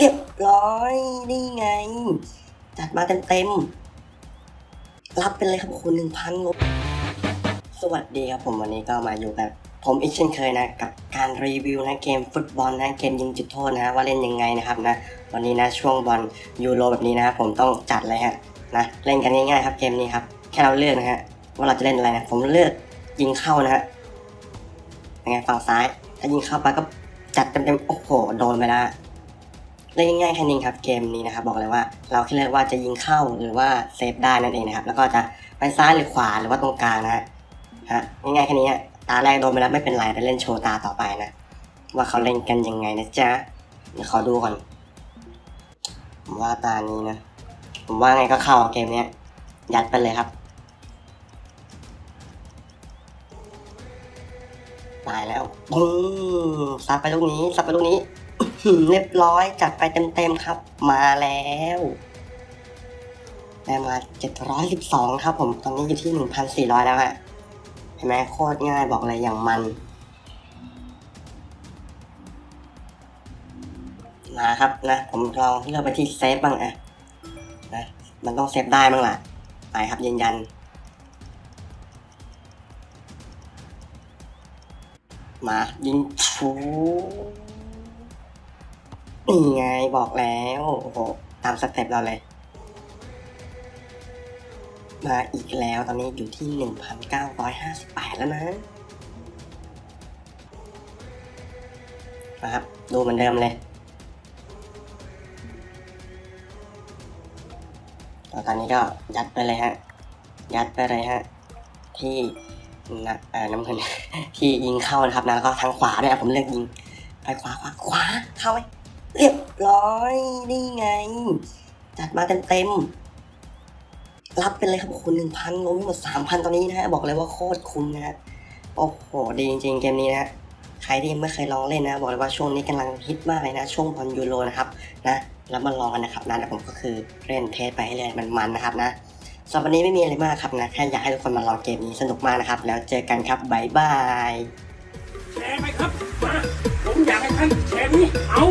เรียบร้อย นี่ไง จัดมาเต็ม รับไปเลยครับคุณหนึ่งพันงบสวัสดีครับผมวันนี้ก็มาอยู่กับผมอีกเช่นเคยนะกับการรีวิวนะเกมฟุตบอลนะเกมยิงจุดโทษนะว่าเล่นยังไงนะครับนะวันนี้นะช่วงบอลยูโรแบบนี้นะผมต้องจัดเลยฮะนะเล่นกันง่ายๆครับเกมนี้ครับแค่เราเลือกนะฮะว่าเราจะเล่นอะไรนะผมเลือกยิงเข้านะฮะยังไงฝั่งซ้าย ถ้ายิงเข้าไปก็จัดเต็มๆโอ้โหโดนไปแล้ว เล่นง่ายๆแค่นี้ครับเกมนี้นะครับบอกเลยว่าเราแค่เลือกว่าจะยิงเข้าหรือว่าเซฟได้นั่นเองนะครับแล้วก็จะไปซ้ายหรือขวาหรือว่าตรงกลางนะฮะง่ายๆแค่นี้ตาแรกโดนไปแล้วไม่เป็นไรไปเล่นโชว์ตาต่อไปนะ ว่าเขาเล่นกันยังไงนะจ๊ะเดี๋ยวขอดูก่อนผมว่าตานี้นะผมว่าไงก็เข้าเกมเนี้ยยัดไปเลยครับตายแล้วปุ้งซัดไปลูกนี้ซัดไปลูกนี้ เรียบร้อยจัดไปเต็มๆครับ มาแล้วได้มา712ครับ ผมตอนนี้อยู่ที่1,400แล้วฮะเห็นไหมโคตรง่ายบอกเลยอย่างมันมาครับนะผมลองเลือกไปที่เซฟบ้างอะนะมันต้องเซฟได้บ้างล่ะไปครับยืนยัน มายิงชู นี่ไงบอกแล้วโอ้โหตามสเต็ปเราเลย มาอีกแล้วตอนนี้อยู่ที่ 1,958 แล้วนะนะครับ ดูเหมือนเดิมเลยตอนนี้ก็ยัดไปเลยฮะ ยัดไปเลยฮะ ที่นะเอาน้ำเงินที่ยิงเข้านะครับนะแล้วก็ทางขวาด้วยผมเลือกยิง ไปขวาขวาขวาเข้าไป เรียบร้อย นี่ไง จัดมาเต็มๆรับไปเลยครับคุณหนึ่งพันงหมดสามพันตอนนี้นะฮะ บอกเลยว่าโคตรคุ้มนะฮะ โอ้โห ดีจริงๆเกมนี้นะ ใครที่ยังไม่เคยลองเล่นนะ บอกเลยว่าช่วงนี้กำลังฮิตมากเลยนะ ช่วงบอลยูโรนะครับนะ แล้วมาลองกันนะครับนะแต่ผมก็คือเล่นเทสไปให้เลยมันๆนะครับนะสำหรับวันนี้ไม่มีอะไรมากครับนะ แค่อยากให้ทุกคนมาลองเกมนี้สนุกมากนะครับ แล้วเจอกันครับบายบายแชร์ไหมครับมาผมอยากให้ท่านแชร์นี่เอา